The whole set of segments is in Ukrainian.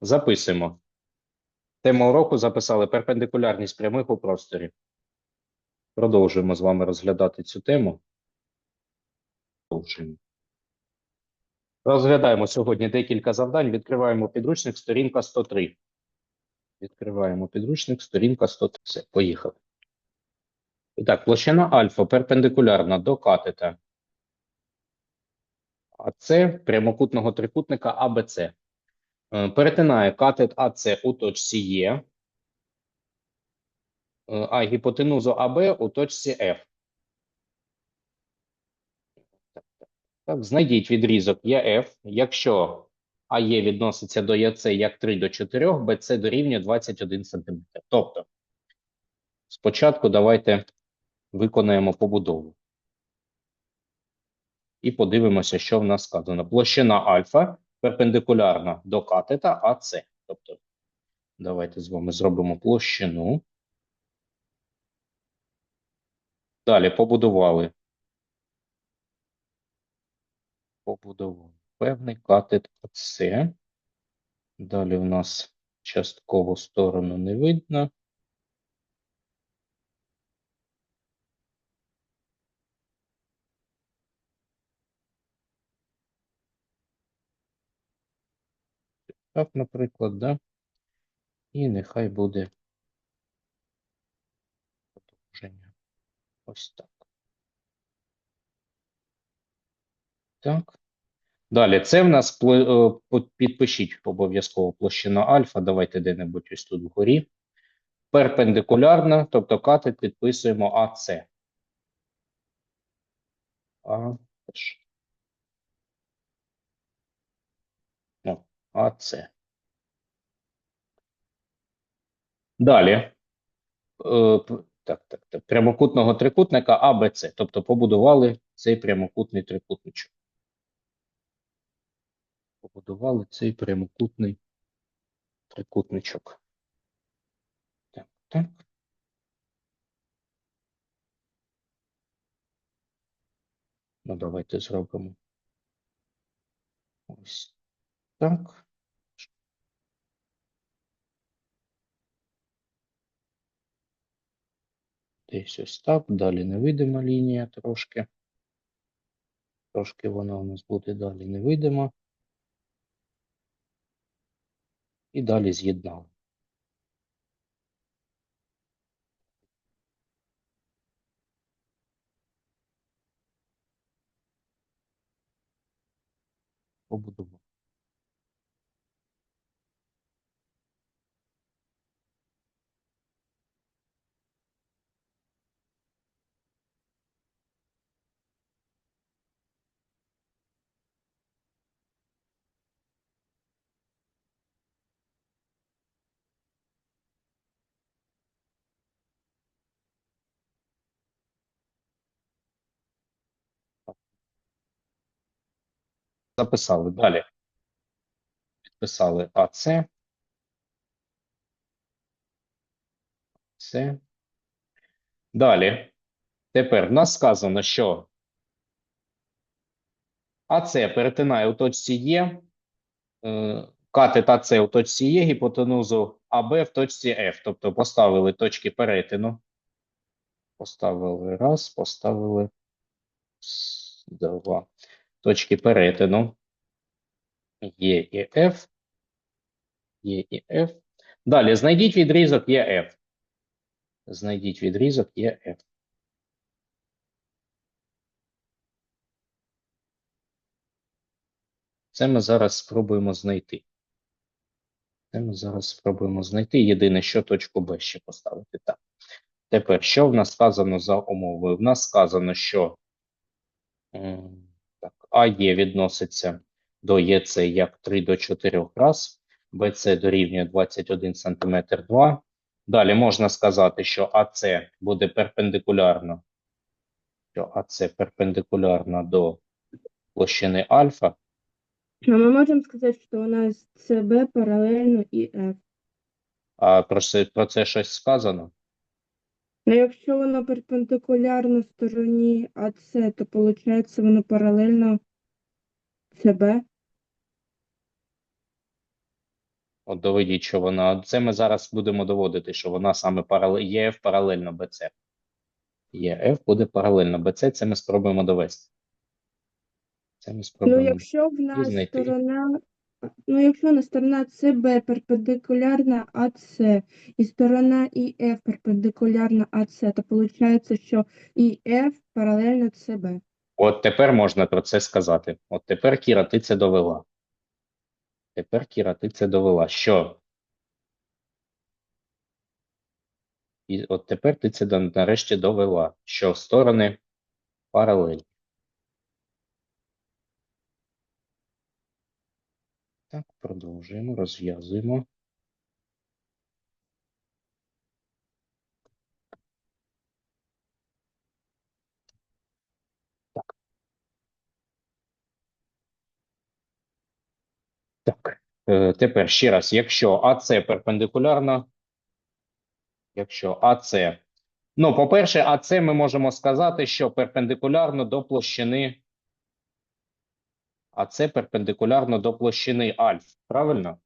Записуємо. Тему уроку записали перпендикулярність прямих у просторі. Продовжуємо з вами розглядати цю тему. Продовжуємо. Розглядаємо сьогодні декілька завдань. Відкриваємо підручник, сторінка 103. Відкриваємо підручник, сторінка 103. Все, поїхали. І так, площина альфа перпендикулярна до катета. АЦ прямокутного трикутника АБЦ. Е, Перетинає катет АЦ у точці Е, е, а гіпотенузу АБ у точці F. Так. Знайдіть відрізок ЕФ, якщо АЕ відноситься до ЯЦ як 3 до 4, БЦ дорівнює 21 см. Тобто, спочатку давайте виконаємо побудову. І подивимося, що в нас сказано. Площина альфа перпендикулярна до катета АЦ. Тобто, давайте з вами зробимо площину. Далі побудували. Побудували певний катет АЦ. Далі в нас часткову сторону не видно. Так, наприклад, да? І нехай буде продовження. Ось так. Так. Далі, це в нас е, підпишіть обов'язково площина альфа. Давайте де-небудь ось тут вгорі. Перпендикулярна, тобто катет підписуємо АЦ. А, теж. Ну, АЦ. Далі. Е, Так, так, так. Прямокутного трикутника АБЦ. Тобто побудували цей прямокутний трикутничок. Побудували цей прямокутний трикутничок. Так, так. Ну, давайте зробимо. Ось так. Десь ось так. Далі невидима лінія трошки. Трошки вона у нас буде далі невидима. І далі з'єднали. Побудували. Записали далі. Підписали АЦ. Це. Далі. Тепер в нас сказано, що АЦ перетинає у точці Е, е, катет АЦ у точці Е, гіпотенузу АБ в точці F. Тобто поставили точки перетину. Поставили раз, поставили два. Точки перетину. Е і F. Е і F. Далі знайдіть відрізок ЕФ. Знайдіть відрізок ЕФ. Це ми зараз спробуємо знайти. Це ми зараз спробуємо знайти. Єдине, що точку Б ще поставити. Так. Тепер, що в нас сказано за умовою? В нас сказано, що АЕ відноситься до ЄЦ як 3 до 4 раз, БЦ дорівнює 21 см 2. Далі можна сказати, що АЦ буде перпендикулярно, що АЦ перпендикулярна до площини альфа. А мы можем сказать, что у нас СБ параллельно і F. А про це, про це щось сказано? Ну, якщо воно перпендикулярно стороні АС, то виходить воно паралельно СБ. От доведіть, що вона. Це ми зараз будемо доводити, що вона саме паралель... ЄФ паралельно БЦ. ЄФ буде паралельно БЦ, це ми спробуємо довести. Це ми Ну, якщо в нас знайти. сторона, ну, якщо на сторона СБ перпендикулярна АС і сторона ІФ перпендикулярна АС, то виходить, що ІФ паралельно СБ. От тепер можна про це сказати. От тепер, Кіра, ти це довела. Тепер, Кіра, ти це довела. Що? І от тепер ти це нарешті довела, що сторони паралельні. Так, продовжуємо, розв'язуємо. Так. Так, е, тепер ще раз, якщо АЦ перпендикулярно, якщо АЦ, ну, по-перше, АЦ ми можемо сказати, що перпендикулярно до площини, АЦ перпендикулярно до площини альф, правильно?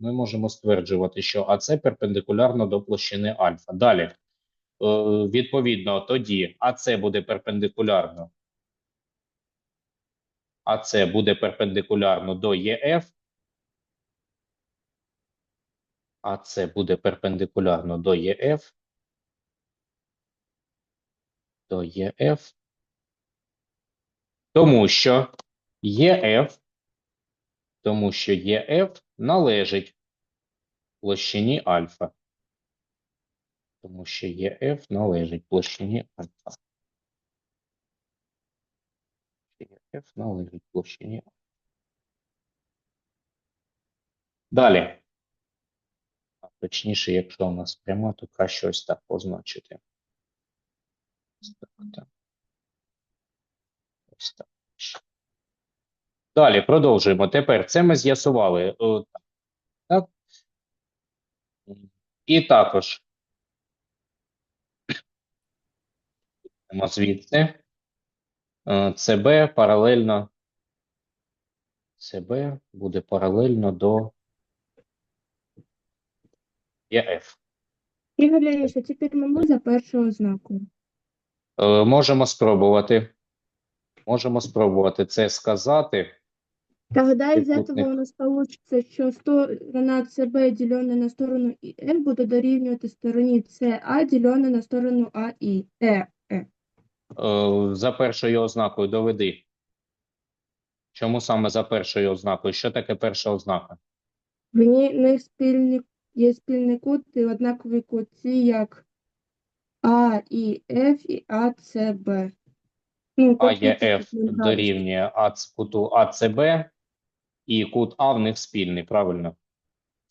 Ми можемо стверджувати, що АЦ перпендикулярно до площини альфа. Далі, е, відповідно, тоді АЦ буде перпендикулярно, АЦ буде перпендикулярно до ЄФ, а це буде перпендикулярно до ЄФ, до ЄФ, тому що ЄФ, тому що ЄФ належить площині альфа. Тому що ЄФ належить площині альфа. ЄФ належить площині альфа. Далі. Точніше, якщо у нас пряма, то краще ось так позначити. Ось так, так. Ось так. Далі продовжуємо. Тепер це ми з'ясували. О, так. І також звідси. Е, ЦБ паралельно. ЦБ буде паралельно до ЄФ. Ігор Леонідович, а тепер за першою ознакою. Е, Можемо спробувати. Можемо спробувати це сказати. Тогда из Трикутник. этого у нас получится, що сторона СБ ділена на сторону ІФ буде дорівнювати стороні СА ділена на сторону АІ. Е. Е, За першою ознакою доведи. Чому саме за першою ознакою? Що таке перша ознака? В них спільний, є спільний кут і однакові кути, як А і Ф і А, С, Б. Ну, тобто АЄФ тут не дорівнює АЦ куту АЦБ, і кут А в них спільний, правильно?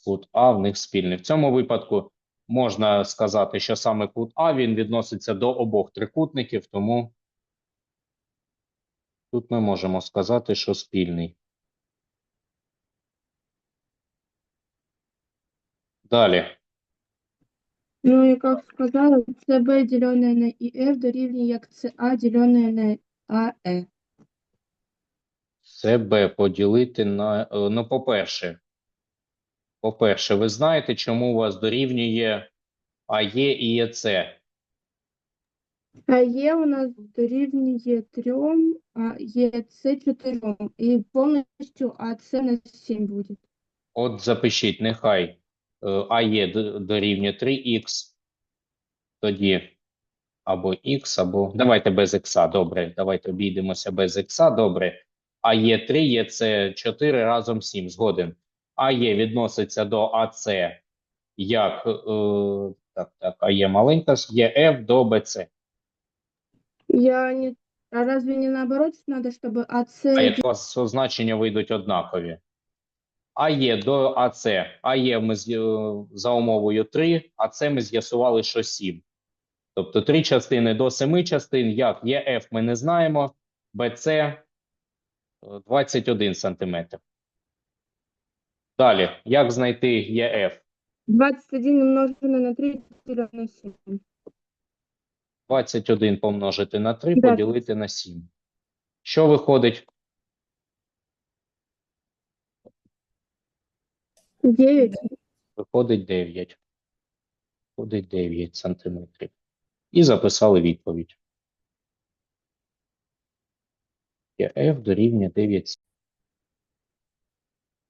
Кут А в них спільний. В цьому випадку можна сказати, що саме кут А він відноситься до обох трикутників, тому тут ми можемо сказати, що спільний. Далі. Ну як сказала, СБ ділене на ІФ дорівнює як СА ділене на АЕ. Себе поділити на. е, Ну, по-перше, по-перше, ви знаєте, чому у вас дорівнює АЄ і ЄЦ? А Є у нас дорівнює трьом, а є С чотирьом. І повністю АЦ на 7 буде. От запишіть, нехай е, АЄ д- дорівнює 3х, тоді або х, або. Давайте без х, добре. Давайте обійдемося без х, добре. АЄ 3, ЄЦ 4 разом 7, згоден. АЄ відноситься до АЦ як, е, так, так, АЄ маленька, ЄФ до БЦ. Я не... А разве не наоборот надо, чтобы АЦ... А як у вас значення вийдуть однакові? АЄ до АЦ. АЄ ми е, за умовою 3, а це ми з'ясували, що 7. Тобто 3 частини до 7 частин. Як ЄФ ми не знаємо, БЦ е, 21 сантиметр. Далі, як знайти ЄФ? 21 умноженное на 3 деленное на 7. 21 помножити на 3, Да. поділити на 7. Що виходить? 9. Виходить 9. Виходить 9 сантиметрів. І записали відповідь. F дорівнює 9.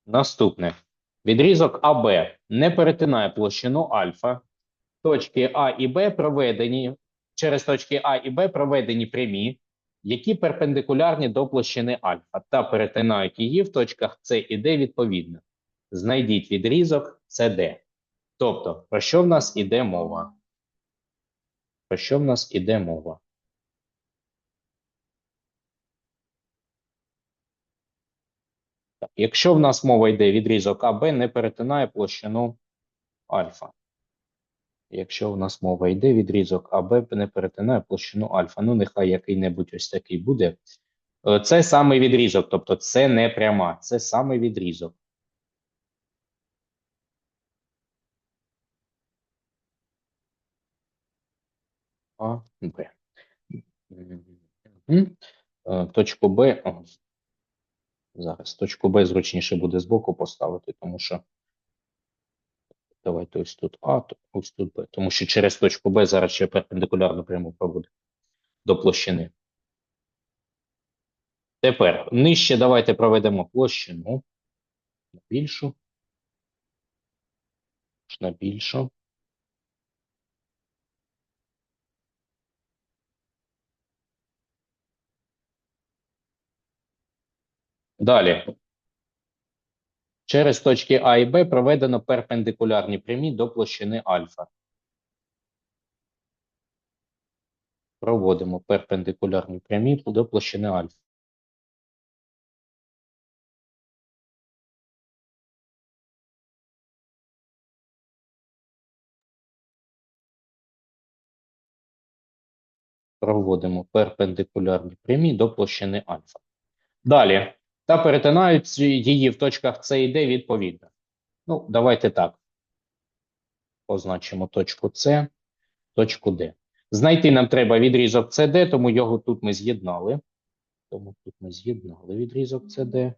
Наступне. Відрізок АБ не перетинає площину альфа. Точки А і Б проведені через точки А і Б проведені прямі, які перпендикулярні до площини альфа та перетинають її в точках С і Д відповідно. Знайдіть відрізок CD. Тобто, про що в нас іде мова? Про що в нас іде мова? Якщо в нас мова йде відрізок АБ не перетинає площину альфа. Якщо в нас мова йде відрізок АБ не перетинає площину альфа. Ну, нехай який-небудь ось такий буде. Е, Це саме відрізок, тобто це не пряма, це саме відрізок. А, Б. Е, Точку Б. Зараз точку Б зручніше буде збоку поставити, тому що давайте ось тут А, ось тут Б. Тому що через точку Б зараз ще перпендикулярну пряму проводить до площини. Тепер нижче давайте проведемо площину на більшу. На більшу. Далі. Через точки А і Б проведено перпендикулярні прямі до площини альфа. Проводимо перпендикулярні прямі до площини альфа. Проводимо перпендикулярні прямі до площини альфа. Далі. Та перетинають її в точках С і Д відповідно. Ну, давайте так. Позначимо точку С, точку Д. Знайти нам треба відрізок CD, тому його тут ми з'єднали. Тому тут ми з'єднали відрізок CD.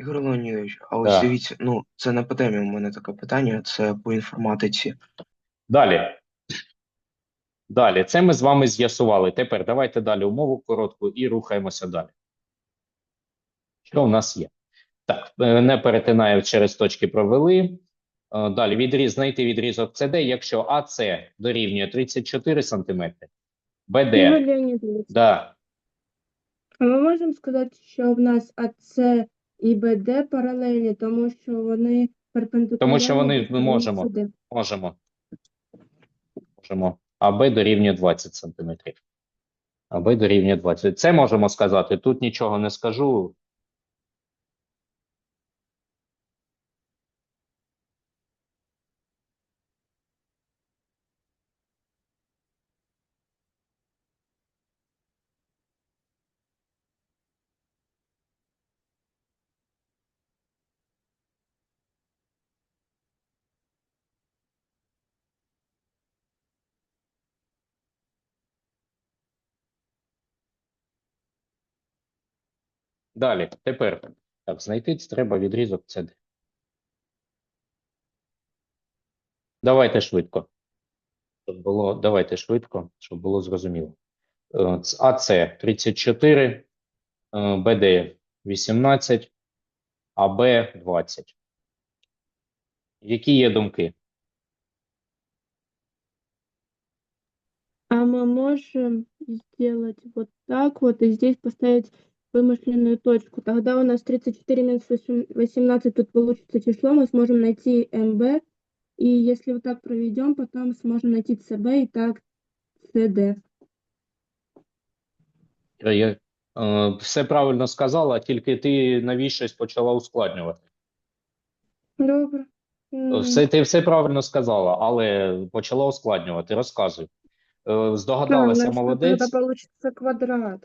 Ігор Леонідович, а ось Так. дивіться, ну це не по темі у мене таке питання, це по інформатиці. Далі. Далі. Це ми з вами з'ясували. Тепер давайте далі умову коротку і рухаємося далі. Що в нас є? Так, е, не перетинає через точки провели. Е, Далі відріз, знайти відрізок CD, якщо АС дорівнює 34 см, БД, Ігор Леонідович, да, а ми можемо сказати, що в нас АЦ і БД паралельні, тому що вони перпендикулярні. Тому що вони- ми можемо. Можемо. Можемо. Аби дорівнює 20 сантиметрів. Аби дорівнює 20. Це можемо сказати. Тут нічого не скажу. Далі. Тепер. Так, знайти треба відрізок CD. Давайте швидко. Щоб було, давайте швидко, щоб було зрозуміло. АЦ 34, е, БД 18, АБ 20. Які є думки? А мы можем сделать вот так вот и здесь поставить вымышленную точку. Тогда у нас 34 минус 8 18 тут получится число, мы сможем найти МБ. И если вот так проведем, потом сможем найти ЦБ и так CD. Я, е, все правильно сказала, тільки ти навіщось почала ускладнювати. Добре. М, Все, ти все правильно сказала, але почала ускладнювати. Розказуй. Е, Здогадалася, значит, молодець. Тогда получится квадрат.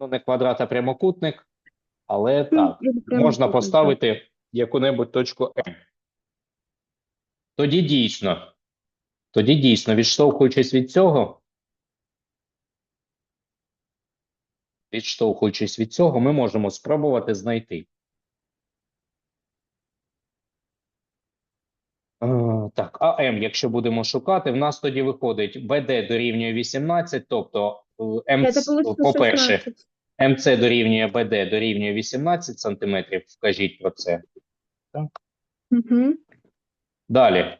Ну, не квадрат, а прямокутник, але так, можна поставити яку-небудь точку М. Тоді дійсно, тоді дійсно, відштовхуючись від цього, відштовхуючись від цього, ми можемо спробувати знайти. Так, АМ, якщо будемо шукати, в нас тоді виходить БД дорівнює 18, тобто МЦ, по-перше, МЦ дорівнює БД дорівнює 18 сантиметрів. Скажіть про це. Далі.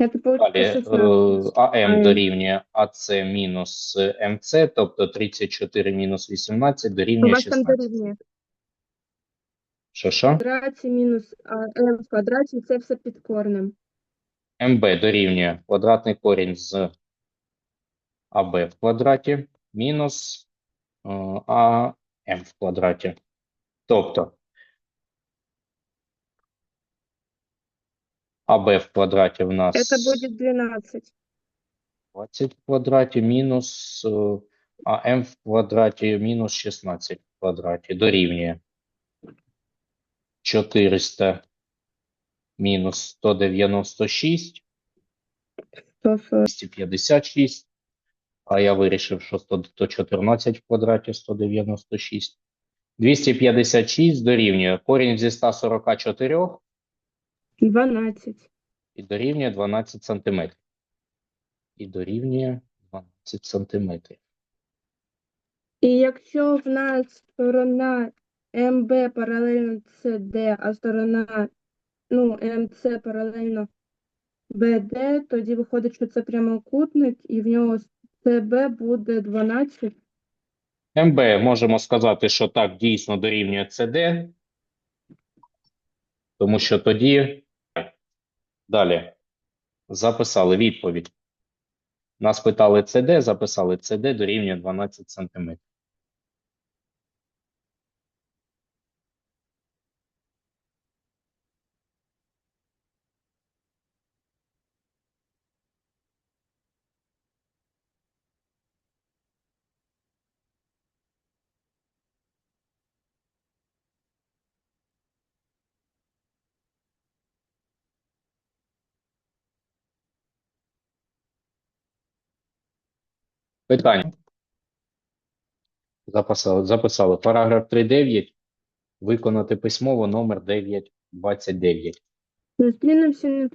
Это получится Далі 16. е, АМ дорівнює АЦ мінус МЦ, тобто 34 мінус 18 дорівнює 16. Що, що? Квадраті мінус а, m в квадраті, це все під корнем. МБ дорівнює квадратний корінь з АБ в квадраті мінус е, АМ в квадраті. Тобто АБ в квадраті в нас Это будет 12. 20 в квадраті мінус е, АМ в квадраті мінус 16 в квадраті дорівнює 400 мінус 196, 256, а я вирішив, що 100, то 14 в квадраті 196. 256 дорівнює корінь зі 144 12. і дорівнює 12 сантиметрів. І дорівнює 12 сантиметрів. І якщо в нас сторона МБ паралельно СД, а сторона ну, МЦ паралельно БД, тоді виходить, що це прямокутник, і в нього СБ буде 12. МБ можемо сказати, що так дійсно дорівнює CD, тому що тоді далі записали відповідь. Нас питали CD, записали CD дорівнює 12 см. Питання. Записали, записали. Параграф 3.9. Виконати письмово номер 9.29. Зустрінемося